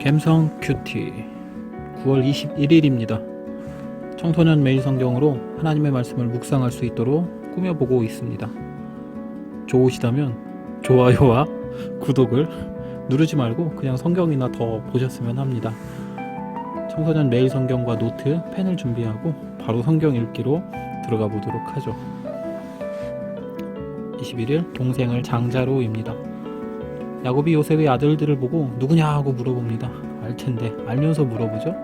갬성 큐티 9월 21일입니다. 청소년 매일 성경으로 하나님의 말씀을 묵상할 수 있도록 꾸며보고 있습니다. 좋으시다면 좋아요와 구독을 누르지 말고 그냥 성경이나 더 보셨으면 합니다. 청소년 매일 성경과 노트, 펜을 준비하고 바로 성경 읽기로 들어가 보도록 하죠. 21일 동생을 장자로입니다. 야곱이 요셉의 아들들을 보고 누구냐 하고 물어봅니다. 알 텐데 알면서 물어보죠.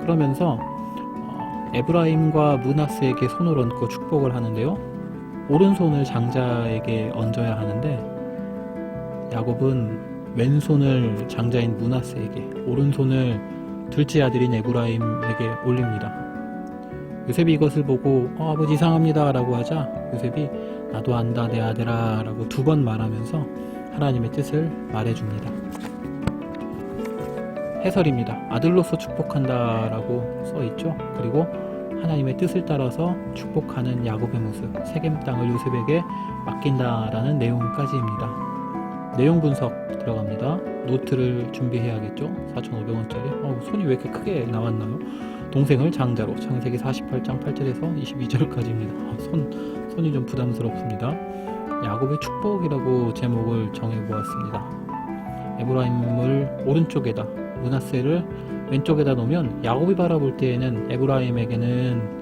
그러면서 어, 에브라임과 문하스에게 손을 얹고 축복을 하는데요. 오른손을 장자에게 얹어야 하는데 야곱은 왼손을 장자인 문하스에게 오른손을 둘째 아들인 에브라임에게 올립니다. 요셉이 이것을 보고 어, 아버지 이상합니다 라고 하자 요셉이 나도 안다 내 아들아 라고 두 번 말하면서 하나님의 뜻을 말해줍니다. 해설입니다. 아들로서 축복한다 라고 써있죠. 그리고 하나님의 뜻을 따라서 축복하는 야곱의 모습, 세겜 땅을 요셉에게 맡긴다라는 내용까지입니다. 내용 분석 들어갑니다. 노트를 준비해야겠죠. 4,500원짜리. 어, 손이 왜 이렇게 크게 나왔나요? 동생을 장자로 창세기 48장 8절에서 22절까지입니다. 아, 손, 손이 좀 부담스럽습니다. 야곱의 축복이라고 제목을 정해보았습니다. 에브라임을 오른쪽에다, 문하세를 왼쪽에다 놓으면 야곱이 바라볼 때에는 에브라임에게는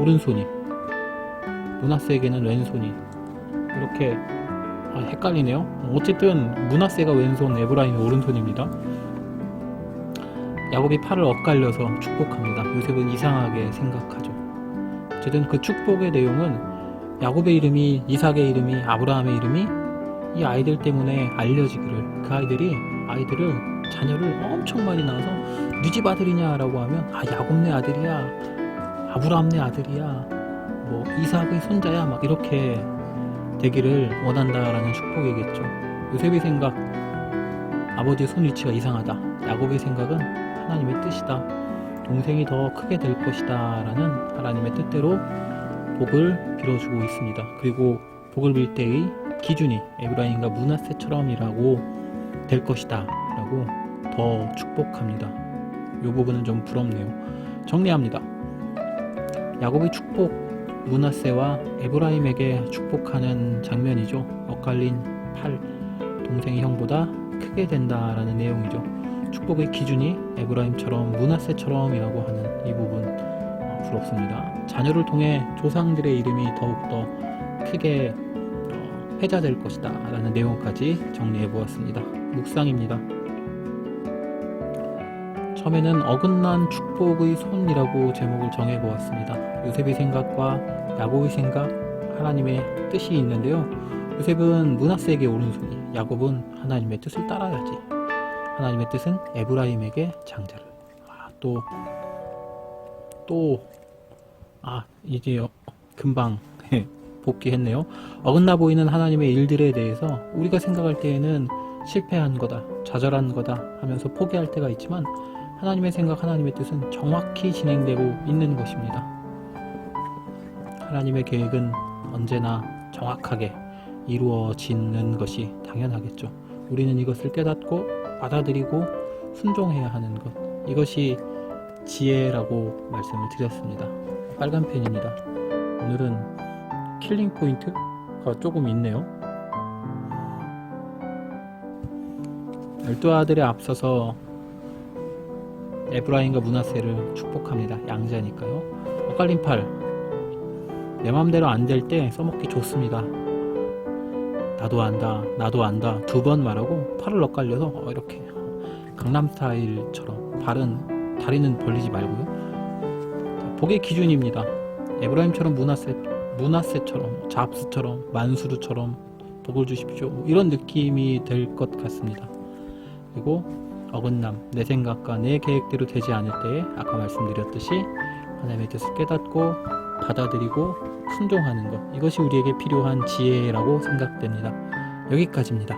오른손이, 문하세에게는 왼손이 이렇게 아, 헷갈리네요. 어쨌든 문하세가 왼손, 에브라임이 오른손입니다. 야곱이 팔을 엇갈려서 축복합니다. 요셉은 이상하게 생각하죠. 어쨌든 그 축복의 내용은 야곱의 이름이 이삭의 이름이 아브라함의 이름이 이 아이들 때문에 알려지기를 그 아이들이 아이들을 자녀를 엄청 많이 낳아서 네집 아들이냐라고 하면 아 야곱 네 아들이야 아브라함 네 아들이야 뭐 이삭의 손자야 막 이렇게 되기를 원한다라는 축복이겠죠. 요셉의 생각 아버지의 손 위치가 이상하다. 야곱의 생각은 하나님의 뜻이다. 동생이 더 크게 될 것이다 라는 하나님의 뜻대로 복을 빌어주고 있습니다. 그리고 복을 빌 때의 기준이 에브라임과 문하세처럼이라고 될 것이다 라고 더 축복합니다. 이 부분은 좀 부럽네요. 정리합니다. 야곱의 축복 문하세와 에브라임에게 축복하는 장면이죠. 엇갈린 팔 동생의 형보다 크게 된다라는 내용이죠. 축복의 기준이 에브라임처럼 문하세처럼이라고 하는 이 부분 어, 부럽습니다. 자녀를 통해 조상들의 이름이 더욱더 크게 어, 회자될 것이다 라는 내용까지 정리해 보았습니다. 묵상입니다. 처음에는 어긋난 축복의 손이라고 제목을 정해 보았습니다. 요셉의 생각과 야곱의 생각, 하나님의 뜻이 있는데요. 요셉은 문하세에게 오른손이, 야곱은 하나님의 뜻을 따라야지. 하나님의 뜻은 에브라임에게 장자를. 아, 또, 또, 아, 이제 어, 금방 복귀했네요. 어긋나 보이는 하나님의 일들에 대해서 우리가 생각할 때에는 실패한 거다, 좌절한 거다 하면서 포기할 때가 있지만 하나님의 생각, 하나님의 뜻은 정확히 진행되고 있는 것입니다. 하나님의 계획은 언제나 정확하게 이루어지는 것이 당연하겠죠. 우리는 이것을 깨닫고 받아들이고 순종해야 하는 것. 이것이 지혜라고 말씀을 드렸습니다. 빨간 펜입니다. 오늘은 킬링 포인트가 조금 있네요. 열두 아들에 앞서서 에브라임과 문하세를 축복합니다. 양자니까요. 엇갈린 팔. 내 맘대로 안 될 때 써먹기 좋습니다. 나도 안다, 나도 안다 두 번 말하고 팔을 엇갈려서 어, 이렇게 강남 스타일처럼 발은 다리는 벌리지 말고요. 자, 복의 기준입니다. 에브라임처럼 문하세, 문하세처럼 잡스처럼 만수르처럼 복을 주십시오. 뭐 이런 느낌이 될 것 같습니다. 그리고 어긋남, 내 생각과 내 계획대로 되지 않을 때에 아까 말씀드렸듯이 하나님의 뜻을 깨닫고 받아들이고 순종하는 것 이것이 우리에게 필요한 지혜라고 생각됩니다. 여기까지입니다.